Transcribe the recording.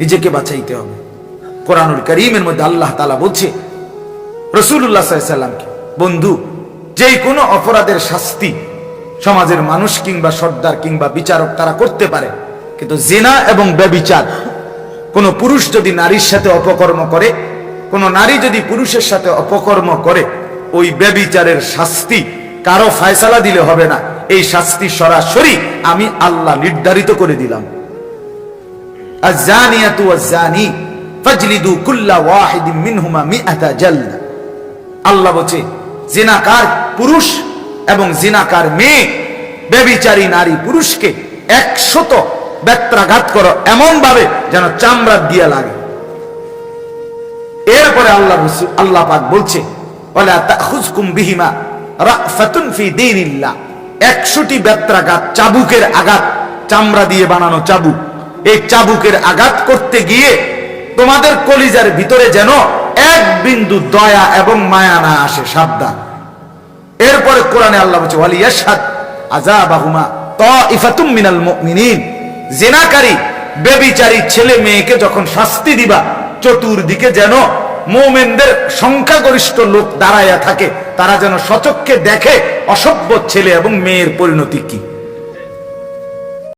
নিজেকে বাঁচাইতে হবে। কোরআনুল করিমের মধ্যে আল্লাহ তালা বলছে রসুল্লাহ সাল্লামকে বন্ধু যেই কোনো অপরাধের শাস্তি সমাজের মানুষ কিংবা সর্দার কিংবা বিচারক তারা করতে পারে, কিন্তু জেনা এবং ব্যবিচার, কোনো পুরুষ যদি নারীর সাথে অপকর্ম করে, কোনো নারী যদি পুরুষের সাথে অপকর্ম করে, ওই ব্যবিচারের শাস্তি কারও ফায়সালা দিলে হবে না। এই শাস্তি সরাসরি আমি আল্লাহ নির্ধারিত করে দিলাম। الزانية والزاني فاجلدوا كل واحد منهما مئة جلدة আল্লাহ বলছে জিনাকার পুরুষ এবং জিনাকার মেয়ে বেবিচারী নারী পুরুষকে একশত ব্যত্রাঘাত করো এমন ভাবে যেন চামড়া দিয়ে লাগে এরপরে আল্লাহ রসুল আল্লাহ পাক বলছে ওলা তাখুজকুম বিহিমা রাফাতুন ফি দীনিল্লাহ 100টি ব্যত্রাঘাত চাবুকের আঘাত চামড়া দিয়ে বানানো চাবুক এই চাবুকের আঘাত করতে গিয়ে তোমাদের কলিজার ভিতরে যেন এক বিন্দু দয়া এবং মায়া না আসে, সাবধান। এরপরে কোরআনে আল্লাহ বলছে ওয়ালিয়াশহাদ আযাবাহুমা তাইফাতুম মিনাল মুমিনিন। জিনাকারী, বেবিচারী ছেলে মেয়েকে যখন শাস্তি দিবা, চতুর্দিকে যেন মুমিনদের সংখ্যাগরিষ্ঠ লোক দাঁড়াইয়া থাকে, তারা যেন সচক্ষে দেখে অসভ্য ছেলে এবং মেয়ের পরিণতি কি?